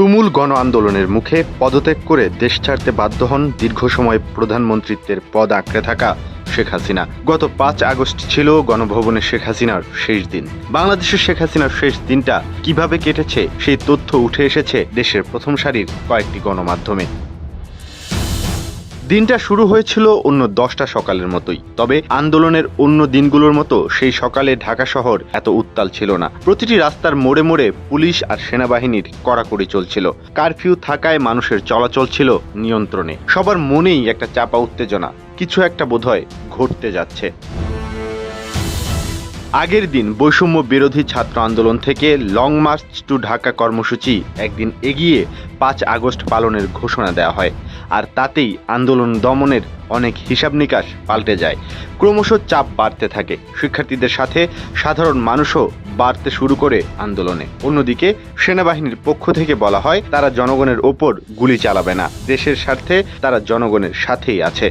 তুমুল গণ আন্দোলনের মুখে পদত্যাগ করে দেশ ছাড়তে বাধ্য হন দীর্ঘ সময় প্রধানমন্ত্রীত্বের পদ আঁকড়ে থাকা শেখ হাসিনা। গত পাঁচ আগস্ট ছিল গণভবনে শেখ হাসিনার শেষ দিন। বাংলাদেশের শেখ হাসিনার শেষ দিনটা কীভাবে কেটেছে, সেই তথ্য উঠে এসেছে দেশের প্রথম সারির কয়েকটি গণমাধ্যমে। দিনটা শুরু হয়েছিল অন্য দশটা সকালের মতোই। তবে আন্দোলনের অন্য দিনগুলোর মতো সেই সকালে ঢাকা শহর এত উত্তাল ছিল না। প্রতিটি রাস্তার মোড়ে মোড়ে পুলিশ আর সেনাবাহিনীর কড়াকড়ি চলছিল। কারফিউ থাকায় মানুষের চলাচল ছিল নিয়ন্ত্রণে। সবার মনেই একটা চাপা উত্তেজনা, কিছু একটা বোধহয় ঘটতে যাচ্ছে। আগের দিন বৈষম্য বিরোধী ছাত্র আন্দোলন থেকে লং মার্চ টু ঢাকা কর্মসূচি একদিন এগিয়ে পাঁচ আগস্ট পালনের ঘোষণা দেওয়া হয়। আর তাতেই আন্দোলন দমনের অনেক হিসাব নিকাশ পাল্টে যায়। ক্রমশ চাপ বাড়তে থাকে। শিক্ষার্থীদের সাথে সাধারণ মানুষও বাড়তে শুরু করে আন্দোলনে। অন্যদিকে, সেনাবাহিনীর পক্ষ থেকে বলা হয়, তারা জনগণের ওপর গুলি চালাবে না। দেশের স্বার্থে তারা জনগণের সাথেই আছে।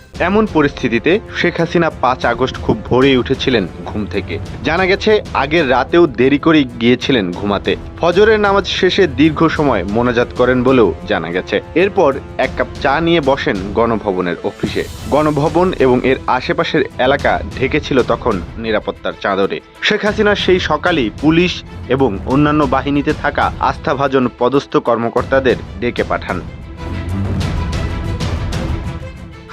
এমন পরিস্থিতিতে শেখ হাসিনা পাঁচ আগস্ট খুব ভোরেই উঠেছিলেন ঘুম থেকে। জানা গেছে, আগের রাতেও দেরি করে গিয়েছিলেন ঘুমাতে। ফজরের নামাজ শেষে দীর্ঘ সময় মোনাজাত করেন বলেও জানা গেছে। এরপর এক কাপ চা নিয়ে বসেন গণভবনের অফিসে। গণভবন এবং এর আশেপাশের এলাকা ঢেকেছিল তখন নিরাপত্তার চাদরে। শেখ হাসিনা সেই সকালেই পুলিশ এবং অন্যান্য বাহিনীতে থাকা আস্থাভাজন পদস্থ কর্মকর্তাদের ডেকে পাঠান।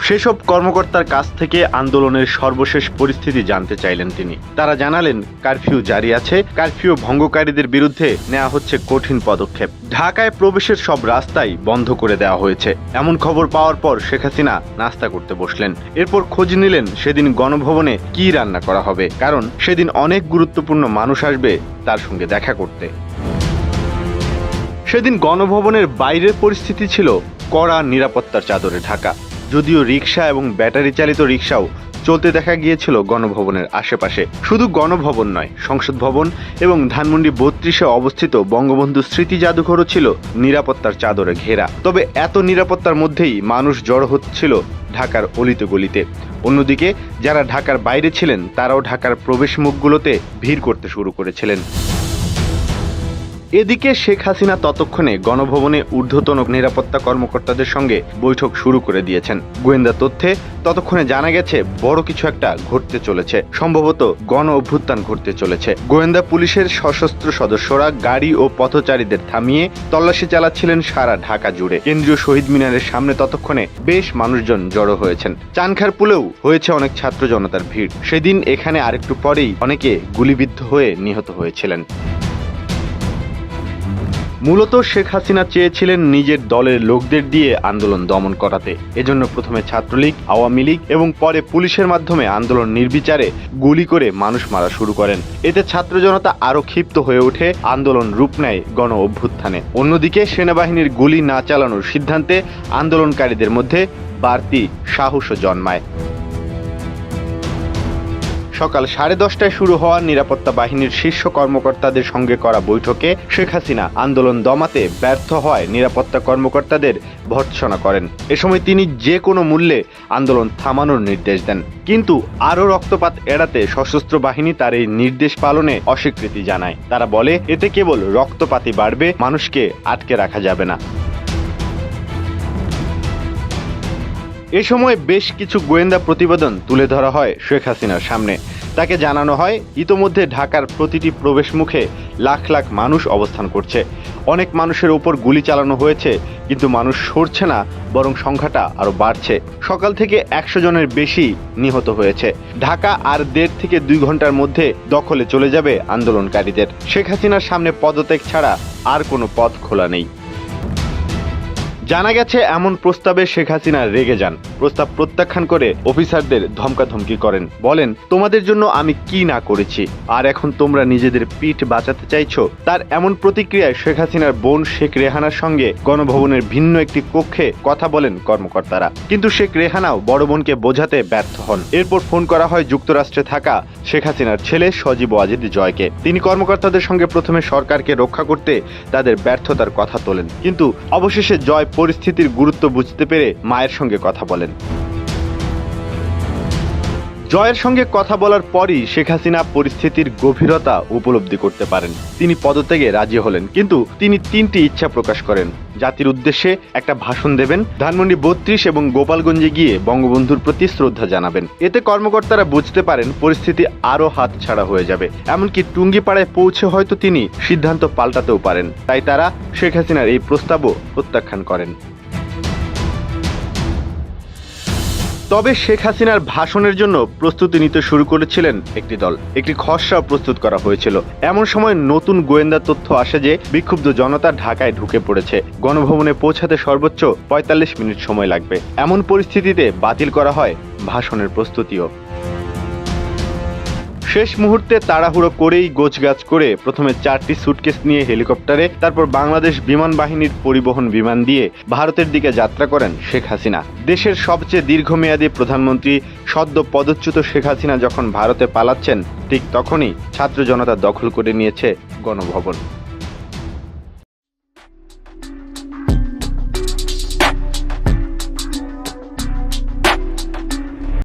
সেসব কর্মকর্তার কাছ থেকে আন্দোলনের সর্বশেষ পরিস্থিতি জানতে চাইলেন তিনি। তারা জানালেন, কারফিউ জারি আছে, কারফিউ ভঙ্গকারীদের বিরুদ্ধে নেওয়া হচ্ছে কঠিন পদক্ষেপ। ঢাকায় প্রবেশের সব রাস্তাই বন্ধ করে দেওয়া হয়েছে। এমন খবর পাওয়ার পর শেখ হাসিনা নাস্তা করতে বসলেন। এরপর খোঁজ নিলেন সেদিন গণভবনে কি রান্না করা হবে। কারণ সেদিন অনেক গুরুত্বপূর্ণ মানুষ আসবে তার সঙ্গে দেখা করতে। সেদিন গণভবনের বাইরের পরিস্থিতি ছিল কড়া নিরাপত্তার চাদরে ঢাকা। যদিও রিক্সা এবং ব্যাটারি চালিত রিক্সাও চলতে দেখা গিয়েছিল গণভবনের আশেপাশে। শুধু গণভবন নয়, সংসদ ভবন এবং ধানমন্ডি বত্রিশে অবস্থিত বঙ্গবন্ধু স্মৃতি জাদুঘরও ছিল নিরাপত্তার চাদরে ঘেরা। তবে এত নিরাপত্তার মধ্যেই মানুষ জড়ো হচ্ছিল ঢাকার অলিতে গলিতে। অন্যদিকে, যারা ঢাকার বাইরে ছিলেন, তারাও ঢাকার প্রবেশ মুখগুলোতে ভিড় করতে শুরু করেছিলেন। এদিকে শেখ হাসিনা ততক্ষণে গণভবনে ঊর্ধ্বতন নিরাপত্তা কর্মকর্তাদের সঙ্গে বৈঠক শুরু করে দিয়েছেন। গোয়েন্দা তথ্যে ততক্ষণে জানা গেছে, বড় কিছু একটা ঘটতে চলেছে। সম্ভবত গণ অভ্যুত্থান ঘটতে চলেছে। গোয়েন্দা পুলিশের সশস্ত্র সদস্যরা গাড়ি ও পথচারীদের থামিয়ে তল্লাশি চালাচ্ছিলেন সারা ঢাকা জুড়ে। কেন্দ্রীয় শহীদ মিনারের সামনে ততক্ষণে বেশ মানুষজন জড়ো হয়েছেন। চানখারপুলেও হয়েছে অনেক ছাত্র জনতার ভিড়। সেদিন এখানে আরেকটু পরেই অনেকে গুলিবিদ্ধ হয়ে নিহত হয়েছিলেন। মূলত শেখ হাসিনা চেয়েছিলেন নিজের দলের লোকদের দিয়ে আন্দোলন দমন করাতে। এজন্য প্রথমে ছাত্রলীগ, আওয়ামী লীগ এবং পরে পুলিশের মাধ্যমে আন্দোলন নির্বিচারে গুলি করে মানুষ মারা শুরু করেন। এতে ছাত্র জনতা আরও ক্ষিপ্ত হয়ে ওঠে, আন্দোলন রূপ নেয় গণ অভ্যুত্থানে। অন্যদিকে সেনাবাহিনীর গুলি না চালানোর সিদ্ধান্তে আন্দোলনকারীদের মধ্যে বাড়তি সাহসও জন্মায়। সকাল সাড়ে দশটায় শুরু হওয়া নিরাপত্তা বাহিনীর শীর্ষ কর্মকর্তাদের সঙ্গে করা বৈঠকে শেখ হাসিনা আন্দোলন দমাতে ব্যর্থ হওয়ায় নিরাপত্তা কর্মকর্তাদের ভর্ৎসনা করেন। এ সময় তিনি যে কোনো মূল্যে আন্দোলন থামানোর নির্দেশ দেন। কিন্তু আরও রক্তপাত এড়াতে সশস্ত্র বাহিনী তার এই নির্দেশ পালনে অস্বীকৃতি জানায়। তারা বলে, এতে কেবল রক্তপাতই বাড়বে, মানুষকে আটকে রাখা যাবে না। এ সময় বেশ কিছু গোয়েন্দা প্রতিবেদন তুলে ধরা হয় শেখ হাসিনার সামনে। তাকে জানানো হয়, ইতোমধ্যে ঢাকার প্রতিটি প্রবেশ মুখে লাখ লাখ মানুষ অবস্থান করছে। অনেক মানুষের ওপর গুলি চালানো হয়েছে, কিন্তু মানুষ সরছে না, বরং সংখ্যাটা আরও বাড়ছে। সকাল থেকে একশো জনের বেশি নিহত হয়েছে। ঢাকা আর দেড় থেকে দুই ঘণ্টার মধ্যে দখলে চলে যাবে আন্দোলনকারীদের। শেখ হাসিনার সামনে পদত্যাগ ছাড়া আর কোনো পথ খোলা নেই। জানা গেছে, এমন প্রস্তাবে শেখ হাসিনা রেগে যান। প্রস্তাব প্রত্যাখ্যান করে অফিসারদের ধমকাধমকি করেন। বলেন, তোমাদের জন্য আমি কি না করেছি? আর এখন তোমরা নিজেদের পিঠ বাঁচাতে চাইছো? তার এমন প্রতিক্রিয়ায় শেখ হাসিনার বোন শেখ রেহানার সঙ্গে গণভবনের ভিন্ন একটি কক্ষে কথা বলেন কর্মকর্তারা। কিন্তু শেখ রেহানাও বড় বোনকে বোঝাতে ব্যর্থ হন। এরপর ফোন করা হয় যুক্তরাষ্ট্রে থাকা শেখ হাসিনার ছেলে সজীব ওয়াজিদ জয়কে। তিনি কর্মকর্তাদের সঙ্গে প্রথমে সরকারকে রক্ষা করতে তাদের ব্যর্থতার কথা তোলেন। কিন্তু অবশেষে জয় পরিস্থিতির গুরুত্ব বুঝতে পেরে মায়ের সঙ্গে কথা বলেন। জয়ের সঙ্গে কথা বলার পরই শেখ হাসিনা পরিস্থিতির গভীরতা উপলব্ধি করতে পারেন। তিনি পদত্যাগে রাজি হলেন, কিন্তু তিনি তিনটি ইচ্ছা প্রকাশ করেন। জাতির উদ্দেশ্যে একটা ভাষণ দেবেন। ধানমন্ডি বত্রিশ এবং গোপালগঞ্জে গিয়ে বঙ্গবন্ধুর প্রতি শ্রদ্ধা জানাবেন। এতে কর্মকর্তারা বুঝতে পারেন পরিস্থিতি আরও হাত ছাড়া হয়ে যাবে। এমনকি টুঙ্গিপাড়ায় পৌঁছে হয়তো তিনি সিদ্ধান্ত পাল্টাতেও পারেন। তাই তারা শেখ হাসিনার এই প্রস্তাবও প্রত্যাখ্যান করেন। তবে শেখ হাসিনার ভাষণের জন্য প্রস্তুতি নিতে শুরু করেছিলেন একটি দল। একটি খসড়া প্রস্তুত করা হয়েছিল। এমন সময় নতুন গোয়েন্দা তথ্য আসে যে, বিক্ষুব্ধ জনতা ঢাকায় ঢুকে পড়েছে। গণভবনে পৌঁছাতে সর্বোচ্চ পঁয়তাল্লিশ মিনিট সময় লাগবে। এমন পরিস্থিতিতে বাতিল করা হয় ভাষণের প্রস্তুতিও। শেষ মুহূর্তে তাড়াহুড়ো করেই গোছগাছ করে প্রথমে চারটি সুটকেস নিয়ে হেলিকপ্টারে, তারপর বাংলাদেশ বিমান বাহিনীর পরিবহন বিমান দিয়ে ভারতের দিকে যাত্রা করেন শেখ হাসিনা। দেশের সবচেয়ে দীর্ঘমেয়াদী প্রধানমন্ত্রী সদ্য পদচ্যুত শেখ হাসিনা যখন ভারতে পালাচ্ছেন, ঠিক তখনই ছাত্র জনতা দখল করে নিয়েছে গণভবন।